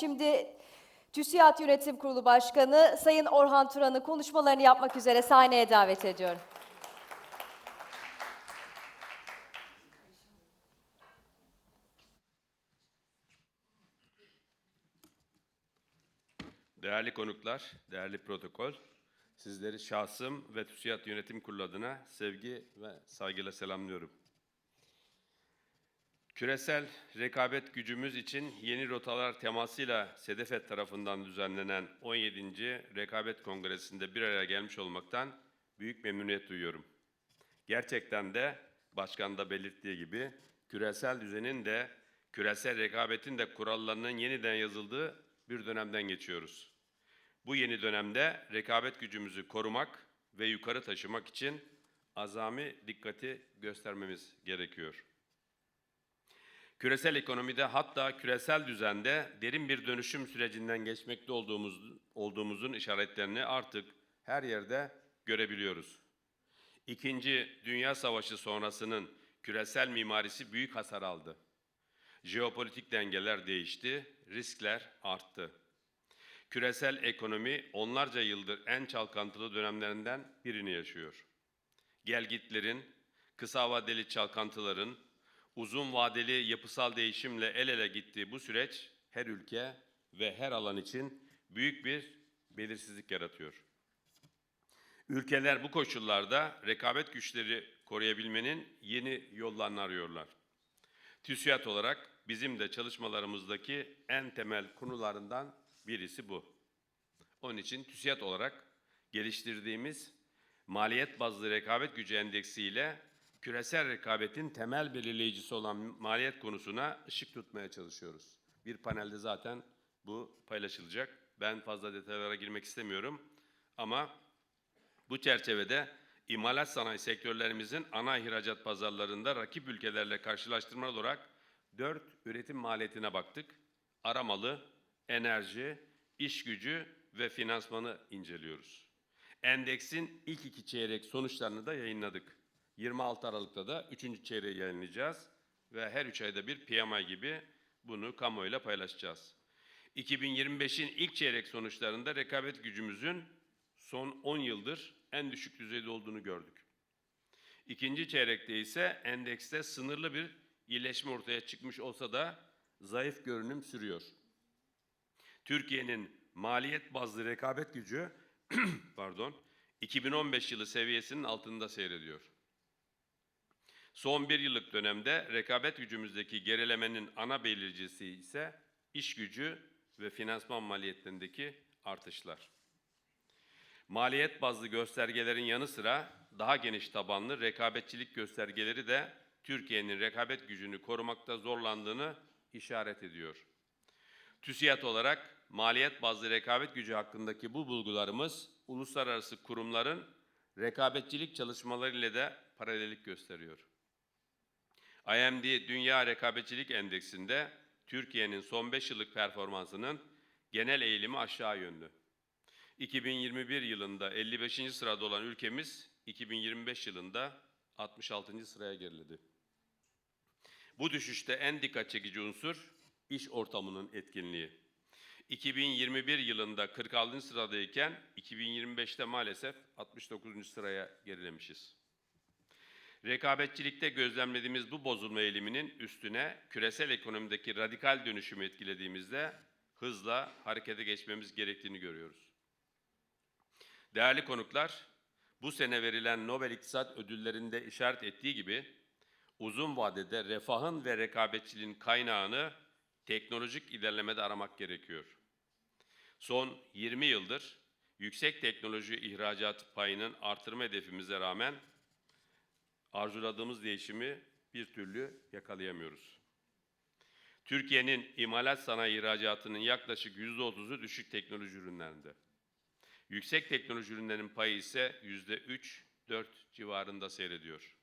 Şimdi TÜSİAD Yönetim Kurulu Başkanı Sayın Orhan Turan'ı konuşmalarını yapmak üzere sahneye davet ediyorum. Değerli konuklar, değerli protokol, sizleri şahsım ve TÜSİAD Yönetim Kurulu adına sevgi ve saygıyla selamlıyorum. Küresel rekabet gücümüz için yeni rotalar temasıyla SEDEFET tarafından düzenlenen 17. Rekabet Kongresi'nde bir araya gelmiş olmaktan büyük memnuniyet duyuyorum. Gerçekten de başkan da belirttiği gibi küresel düzenin de küresel rekabetin de kurallarının yeniden yazıldığı bir dönemden geçiyoruz. Bu yeni dönemde rekabet gücümüzü korumak ve yukarı taşımak için azami dikkati göstermemiz gerekiyor. Küresel ekonomide hatta küresel düzende derin bir dönüşüm sürecinden geçmekte olduğumuz, olduğumuzun işaretlerini artık her yerde görebiliyoruz. İkinci Dünya Savaşı sonrasının küresel mimarisi büyük hasar aldı. Jeopolitik dengeler değişti, riskler arttı. Küresel ekonomi onlarca yıldır en çalkantılı dönemlerinden birini yaşıyor. Gelgitlerin, kısa vadeli çalkantıların, uzun vadeli yapısal değişimle el ele gittiği bu süreç her ülke ve her alan için büyük bir belirsizlik yaratıyor. Ülkeler bu koşullarda rekabet güçleri koruyabilmenin yeni yollarını arıyorlar. TÜSİAD olarak bizim de çalışmalarımızdaki en temel konularından birisi bu. Onun için TÜSİAD olarak geliştirdiğimiz maliyet bazlı rekabet gücü endeksi ile küresel rekabetin temel belirleyicisi olan maliyet konusuna ışık tutmaya çalışıyoruz. Bir panelde zaten bu paylaşılacak. Ben fazla detaylara girmek istemiyorum ama bu çerçevede imalat sanayi sektörlerimizin ana ihracat pazarlarında rakip ülkelerle karşılaştırma olarak dört üretim maliyetine baktık. Aramalı, enerji, iş gücü ve finansmanı inceliyoruz. Endeksin ilk iki çeyrek sonuçlarını da yayınladık. 26 Aralık'ta da üçüncü çeyreği yayınlayacağız ve her üç ayda bir PMI gibi bunu kamuoyuyla paylaşacağız. 2025'in ilk çeyrek sonuçlarında rekabet gücümüzün son 10 yıldır en düşük düzeyde olduğunu gördük. İkinci çeyrekte ise endekste sınırlı bir iyileşme ortaya çıkmış olsa da zayıf görünüm sürüyor. Türkiye'nin maliyet bazlı rekabet gücü pardon 2015 yılı seviyesinin altında seyrediyor. Son bir yıllık dönemde rekabet gücümüzdeki gerilemenin ana belirleyicisi ise iş gücü ve finansman maliyetlerindeki artışlar. Maliyet bazlı göstergelerin yanı sıra daha geniş tabanlı rekabetçilik göstergeleri de Türkiye'nin rekabet gücünü korumakta zorlandığını işaret ediyor. TÜSİAD olarak maliyet bazlı rekabet gücü hakkındaki bu bulgularımız uluslararası kurumların rekabetçilik çalışmaları ile de paralellik gösteriyor. IMD Dünya Rekabetçilik Endeksinde Türkiye'nin son 5 yıllık performansının genel eğilimi aşağı yönlü. 2021 yılında 55. sırada olan ülkemiz 2025 yılında 66. sıraya geriledi. Bu düşüşte en dikkat çekici unsur iş ortamının etkinliği. 2021 yılında 46. sıradayken 2025'te maalesef 69. sıraya gerilemişiz. Rekabetçilikte gözlemlediğimiz bu bozulma eğiliminin üstüne küresel ekonomideki radikal dönüşümü etkilediğimizde hızla harekete geçmemiz gerektiğini görüyoruz. Değerli konuklar, bu sene verilen Nobel İktisat Ödülleri'nde işaret ettiği gibi uzun vadede refahın ve rekabetçiliğin kaynağını teknolojik ilerlemede aramak gerekiyor. Son 20 yıldır yüksek teknoloji ihracat payının artırma hedefimize rağmen arzuladığımız değişimi bir türlü yakalayamıyoruz. Türkiye'nin imalat sanayi ihracatının yaklaşık %30'u düşük teknoloji ürünlerinde. Yüksek teknoloji ürünlerinin payı ise %3-4 civarında seyrediyor.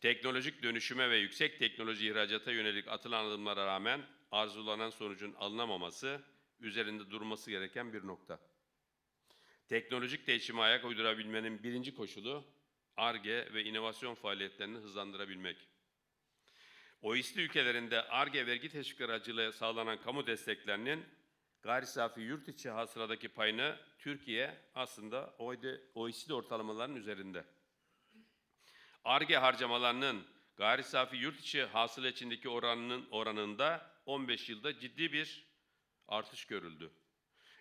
Teknolojik dönüşüme ve yüksek teknoloji ihracata yönelik atılan adımlara rağmen arzulanan sonucun alınamaması üzerinde durması gereken bir nokta. Teknolojik değişime ayak uydurabilmenin birinci koşulu ARGE ve inovasyon faaliyetlerini hızlandırabilmek. OECD ülkelerinde ARGE vergi teşvikleri aracılığıyla sağlanan kamu desteklerinin gayri safi yurt içi hasıladaki payını Türkiye aslında OECD ortalamalarının üzerinde. ARGE harcamalarının gayri safi yurt içi hasıla içindeki oranının oranında 15 yılda ciddi bir artış görüldü.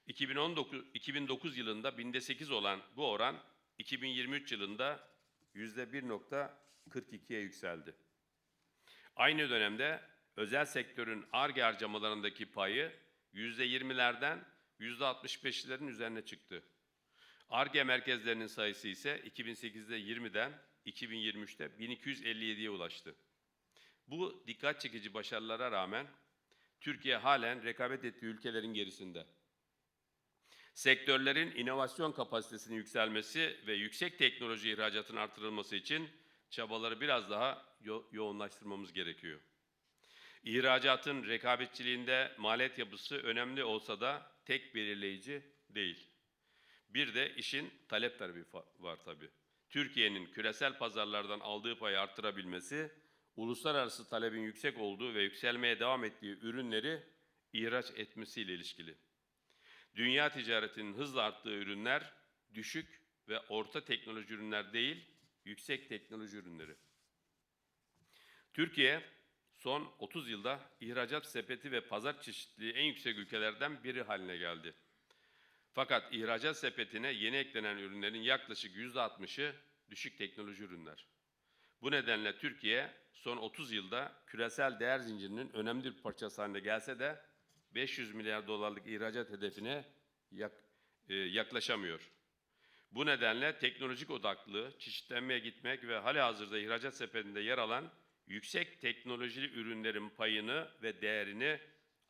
2019 2009 yılında binde 8 olan bu oran 2023 yılında %1.42'ye yükseldi. Aynı dönemde özel sektörün ARGE harcamalarındaki payı yüzde 20'lerden yüzde 65'lerin üzerine çıktı. ARGE merkezlerinin sayısı ise 2008'de 20'den 2023'te 1257'ye ulaştı. Bu dikkat çekici başarılara rağmen Türkiye halen rekabet ettiği ülkelerin gerisinde. Sektörlerin inovasyon kapasitesinin yükselmesi ve yüksek teknoloji ihracatının artırılması için çabaları biraz daha yo- yoğunlaştırmamız gerekiyor. İhracatın rekabetçiliğinde maliyet yapısı önemli olsa da tek belirleyici değil. Bir de işin talep fa- var tabii. Türkiye'nin küresel pazarlardan aldığı payı arttırabilmesi, uluslararası talebin yüksek olduğu ve yükselmeye devam ettiği ürünleri ihraç etmesiyle ilişkili. Dünya ticaretinin hızla arttığı ürünler düşük ve orta teknoloji ürünler değil, yüksek teknoloji ürünleri. Türkiye son 30 yılda ihracat sepeti ve pazar çeşitliliği en yüksek ülkelerden biri haline geldi. Fakat ihracat sepetine yeni eklenen ürünlerin yaklaşık %60'ı düşük teknoloji ürünler. Bu nedenle Türkiye son 30 yılda küresel değer zincirinin önemli bir parçası haline gelse de 500 milyar dolarlık ihracat hedefine e, yaklaşamıyor. Bu nedenle teknolojik odaklı, çeşitlenmeye gitmek ve halihazırda ihracat sepetinde yer alan yüksek teknolojili ürünlerin payını ve değerini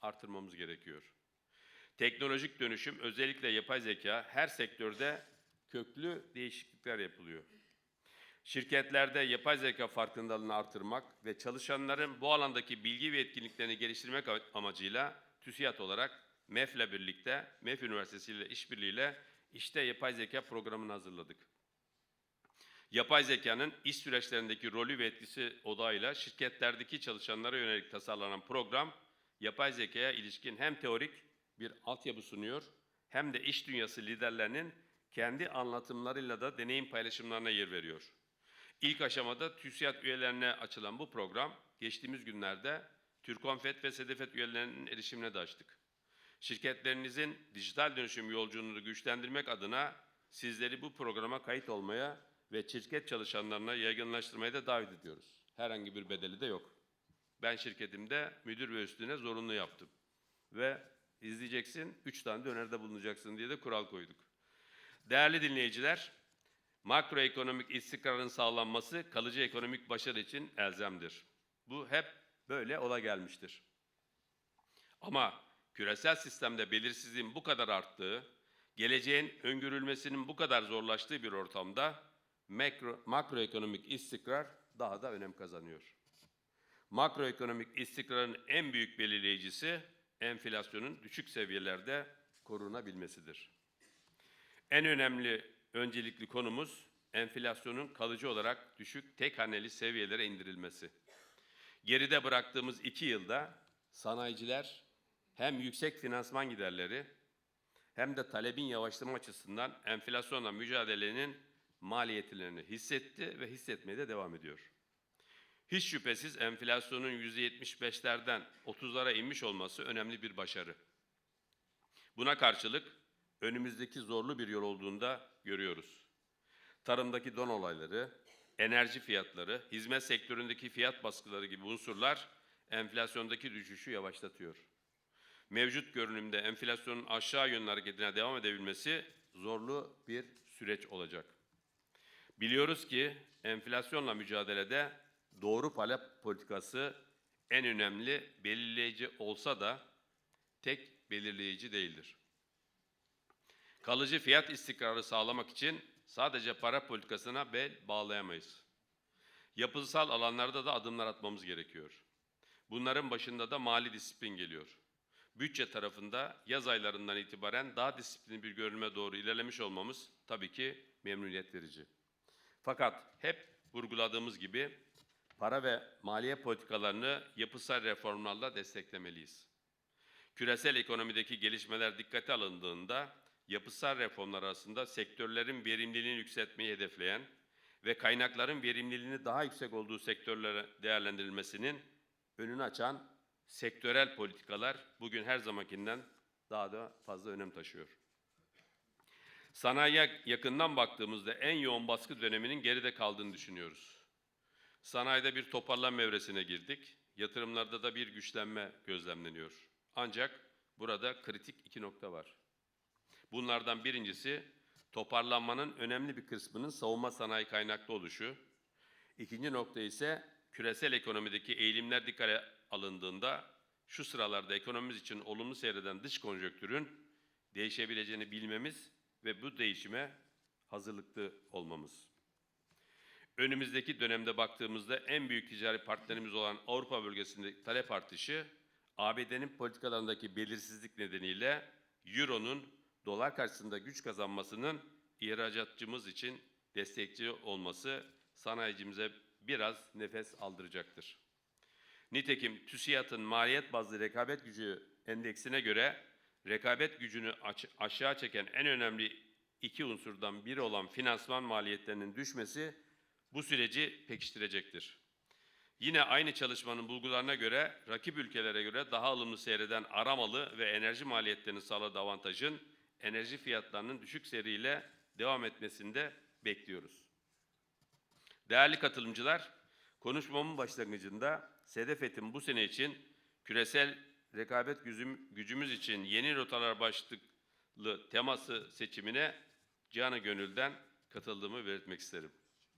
artırmamız gerekiyor. Teknolojik dönüşüm özellikle yapay zeka her sektörde köklü değişiklikler yapılıyor. Şirketlerde yapay zeka farkındalığını artırmak ve çalışanların bu alandaki bilgi ve etkinliklerini geliştirmek amacıyla TÜSİAD olarak MEF'le birlikte, MEF Üniversitesi ile işbirliğiyle işte yapay zeka programını hazırladık. Yapay zekanın iş süreçlerindeki rolü ve etkisi odağıyla şirketlerdeki çalışanlara yönelik tasarlanan program, yapay zekaya ilişkin hem teorik bir altyapı sunuyor, hem de iş dünyası liderlerinin kendi anlatımlarıyla da deneyim paylaşımlarına yer veriyor. İlk aşamada TÜSİAD üyelerine açılan bu program, geçtiğimiz günlerde Türkonfet ve Sedefet üyelerinin erişimine de açtık. Şirketlerinizin dijital dönüşüm yolculuğunu güçlendirmek adına sizleri bu programa kayıt olmaya ve şirket çalışanlarına yaygınlaştırmaya da davet ediyoruz. Herhangi bir bedeli de yok. Ben şirketimde müdür ve üstüne zorunlu yaptım. Ve izleyeceksin, üç tane de öneride bulunacaksın diye de kural koyduk. Değerli dinleyiciler, makroekonomik istikrarın sağlanması kalıcı ekonomik başarı için elzemdir. Bu hep böyle ola gelmiştir. Ama küresel sistemde belirsizliğin bu kadar arttığı, geleceğin öngörülmesinin bu kadar zorlaştığı bir ortamda makro, makroekonomik istikrar daha da önem kazanıyor. Makroekonomik istikrarın en büyük belirleyicisi enflasyonun düşük seviyelerde korunabilmesidir. En önemli öncelikli konumuz enflasyonun kalıcı olarak düşük tek haneli seviyelere indirilmesi. Geride bıraktığımız iki yılda sanayiciler hem yüksek finansman giderleri hem de talebin yavaşlama açısından enflasyonla mücadelenin maliyetlerini hissetti ve hissetmeye de devam ediyor. Hiç şüphesiz enflasyonun %75'lerden 30'lara inmiş olması önemli bir başarı. Buna karşılık önümüzdeki zorlu bir yol olduğunda görüyoruz. Tarımdaki don olayları, enerji fiyatları, hizmet sektöründeki fiyat baskıları gibi unsurlar enflasyondaki düşüşü yavaşlatıyor. Mevcut görünümde enflasyonun aşağı yönlü hareketine devam edebilmesi zorlu bir süreç olacak. Biliyoruz ki enflasyonla mücadelede doğru talep politikası en önemli belirleyici olsa da tek belirleyici değildir. Kalıcı fiyat istikrarı sağlamak için sadece para politikasına bel bağlayamayız. Yapısal alanlarda da adımlar atmamız gerekiyor. Bunların başında da mali disiplin geliyor. Bütçe tarafında yaz aylarından itibaren daha disiplinli bir görünüme doğru ilerlemiş olmamız tabii ki memnuniyet verici. Fakat hep vurguladığımız gibi para ve maliye politikalarını yapısal reformlarla desteklemeliyiz. küresel ekonomideki gelişmeler dikkate alındığında yapısal reformlar arasında sektörlerin verimliliğini yükseltmeyi hedefleyen ve kaynakların verimliliğini daha yüksek olduğu sektörlere değerlendirilmesinin önünü açan sektörel politikalar bugün her zamankinden daha da fazla önem taşıyor. Sanayiye yakından baktığımızda en yoğun baskı döneminin geride kaldığını düşünüyoruz. Sanayide bir toparlanma evresine girdik. Yatırımlarda da bir güçlenme gözlemleniyor. Ancak burada kritik iki nokta var. Bunlardan birincisi toparlanmanın önemli bir kısmının savunma sanayi kaynaklı oluşu. İkinci nokta ise küresel ekonomideki eğilimler dikkate alındığında şu sıralarda ekonomimiz için olumlu seyreden dış konjonktürün değişebileceğini bilmemiz ve bu değişime hazırlıklı olmamız. Önümüzdeki dönemde baktığımızda en büyük ticari partnerimiz olan Avrupa bölgesindeki talep artışı, ABD'nin politikalarındaki belirsizlik nedeniyle Euro'nun dolar karşısında güç kazanmasının ihracatçımız için destekçi olması sanayicimize biraz nefes aldıracaktır. Nitekim TÜSİAD'ın maliyet bazlı rekabet gücü endeksine göre rekabet gücünü aşağı çeken en önemli iki unsurdan biri olan finansman maliyetlerinin düşmesi bu süreci pekiştirecektir. Yine aynı çalışmanın bulgularına göre rakip ülkelere göre daha ılımlı seyreden aramalı ve enerji maliyetlerini sağladığı avantajın enerji fiyatlarının düşük seriyle devam etmesinde bekliyoruz. Değerli katılımcılar, konuşmamın başlangıcında Sedefet'in bu sene için küresel rekabet gücüm- gücümüz için yeni rotalar başlıklı teması seçimine canı gönülden katıldığımı belirtmek isterim.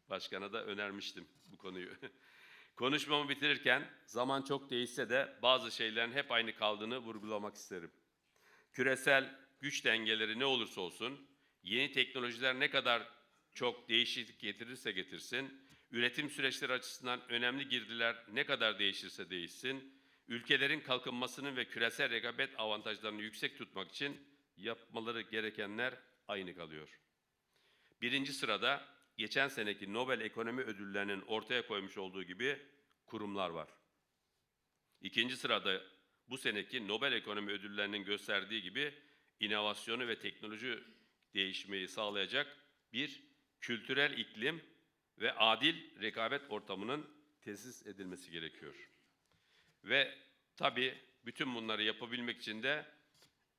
Başkana da önermiştim bu konuyu. Konuşmamı bitirirken zaman çok değişse de bazı şeylerin hep aynı kaldığını vurgulamak isterim. Küresel güç dengeleri ne olursa olsun, yeni teknolojiler ne kadar çok değişiklik getirirse getirsin, üretim süreçleri açısından önemli girdiler ne kadar değişirse değişsin, ülkelerin kalkınmasının ve küresel rekabet avantajlarını yüksek tutmak için yapmaları gerekenler aynı kalıyor. Birinci sırada geçen seneki Nobel Ekonomi Ödülleri'nin ortaya koymuş olduğu gibi kurumlar var. İkinci sırada bu seneki Nobel Ekonomi Ödülleri'nin gösterdiği gibi inovasyonu ve teknoloji değişmeyi sağlayacak bir kültürel iklim ve adil rekabet ortamının tesis edilmesi gerekiyor. Ve tabii bütün bunları yapabilmek için de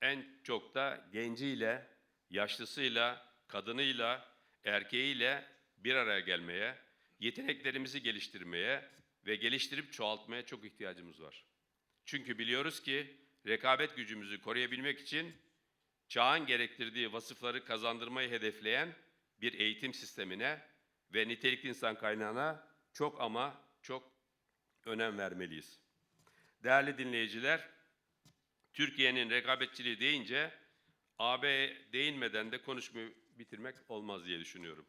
en çok da genciyle, yaşlısıyla, kadınıyla, erkeğiyle bir araya gelmeye, yeteneklerimizi geliştirmeye ve geliştirip çoğaltmaya çok ihtiyacımız var. Çünkü biliyoruz ki rekabet gücümüzü koruyabilmek için çağın gerektirdiği vasıfları kazandırmayı hedefleyen bir eğitim sistemine ve nitelikli insan kaynağına çok ama çok önem vermeliyiz. Değerli dinleyiciler, Türkiye'nin rekabetçiliği deyince AB değinmeden de konuşmayı bitirmek olmaz diye düşünüyorum.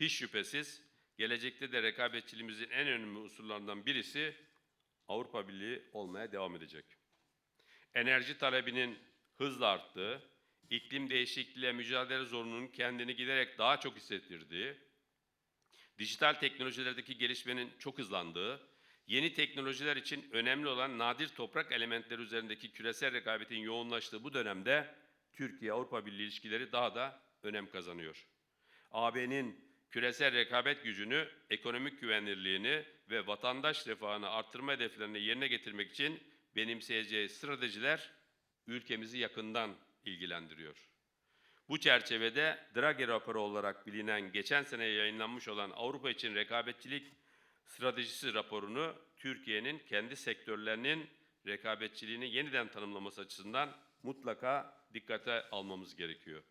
Hiç şüphesiz gelecekte de rekabetçiliğimizin en önemli unsurlarından birisi Avrupa Birliği olmaya devam edecek. Enerji talebinin hızla arttığı, iklim değişikliğiyle mücadele zorunluluğunun kendini giderek daha çok hissettirdiği, dijital teknolojilerdeki gelişmenin çok hızlandığı, yeni teknolojiler için önemli olan nadir toprak elementleri üzerindeki küresel rekabetin yoğunlaştığı bu dönemde Türkiye-Avrupa Birliği ilişkileri daha da önem kazanıyor. AB'nin küresel rekabet gücünü, ekonomik güvenirliğini ve vatandaş refahını arttırma hedeflerini yerine getirmek için benimseyeceği stratejiler ülkemizi yakından ilgilendiriyor. Bu çerçevede Draghi raporu olarak bilinen geçen sene yayınlanmış olan Avrupa için rekabetçilik stratejisi raporunu Türkiye'nin kendi sektörlerinin rekabetçiliğini yeniden tanımlaması açısından mutlaka dikkate almamız gerekiyor.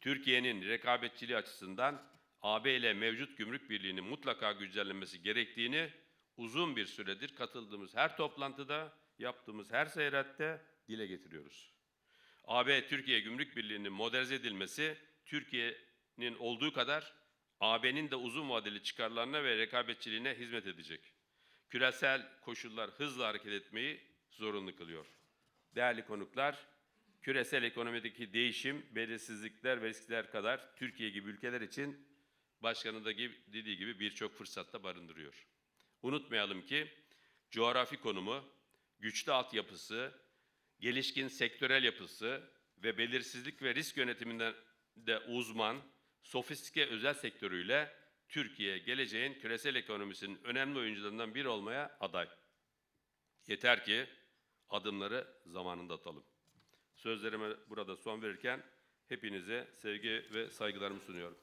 Türkiye'nin rekabetçiliği açısından AB ile mevcut gümrük birliğinin mutlaka güncellenmesi gerektiğini uzun bir süredir katıldığımız her toplantıda, yaptığımız her seyahatte dile getiriyoruz. AB Türkiye Gümrük Birliği'nin modernize edilmesi Türkiye'nin olduğu kadar AB'nin de uzun vadeli çıkarlarına ve rekabetçiliğine hizmet edecek. Küresel koşullar hızla hareket etmeyi zorunlu kılıyor. Değerli konuklar, küresel ekonomideki değişim, belirsizlikler ve riskler kadar Türkiye gibi ülkeler için başkanı da dediği gibi birçok fırsatta barındırıyor. Unutmayalım ki coğrafi konumu, güçlü altyapısı, gelişkin sektörel yapısı ve belirsizlik ve risk yönetiminden de uzman, sofistike özel sektörüyle Türkiye geleceğin küresel ekonomisinin önemli oyuncularından biri olmaya aday. Yeter ki adımları zamanında atalım. Sözlerime burada son verirken hepinize sevgi ve saygılarımı sunuyorum.